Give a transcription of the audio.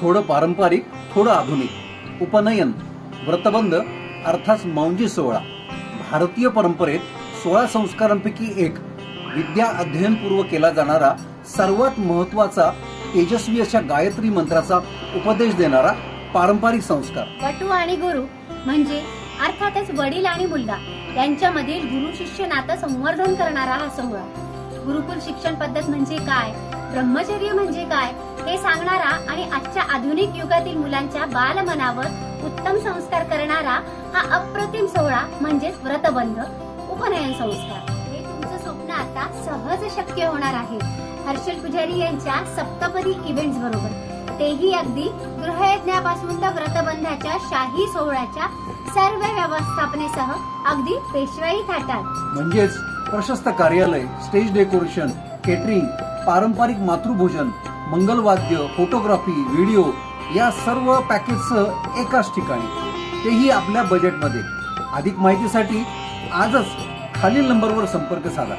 थोडं पारंपरिक थोडं आधुनिक. उपनयन व्रतबंध अर्थात मौंजी सोहळा. भारतीय परंपरेत सोळा संस्कारांपैकी एक विद्या अध्ययनपूर्व केला जाणारा सर्वात महत्त्वाचा तेजस्वी अशा गायत्री मंत्राचा उपदेश देणारा पारंपरिक संस्कार. वटू आणि गुरु म्हणजे अर्थातच वडील आणि मुलगा यांच्यामधील गुरु शिष्य नातं संवर्धन करणारा हा सोहळा. गुरुकुल शिक्षण पद्धत म्हणजे काय? ब्रह्मचर्य म्हणजे काय? हे सांगणारा आणि आधुनिक युगातील मुलांच्या बालमनावर उत्तम संस्कार करणारा हा अप्रतिम सोहळा म्हणजेच व्रतबंध उपनयन संस्कार. हे तुमचं स्वप्न आता सहज शक्य होणार आहे. हर्षल पुजारी यांच्या सप्तपदी इव्हेंट्स बरोबर. तेही अगदी गृहयज्ञापासून तर व्रतबंधाच्या शाही सोहळ्याच्या सर्व व्यवस्थापनेसह अगदी पेशवाई थाटात. म्हणजेच प्रशस्त कार्यालय स्टेज डेकोरेशन केटरिंग पारंपरिक मातृभोजन मंगलवाद्य फोटोग्राफी व्हिडिओ या सर्व पॅकेजसह एकाच ठिकाणी. तेही आपल्या बजेटमध्ये अधिक माहितीसाठी आजच खालील नंबरवर संपर्क साधा.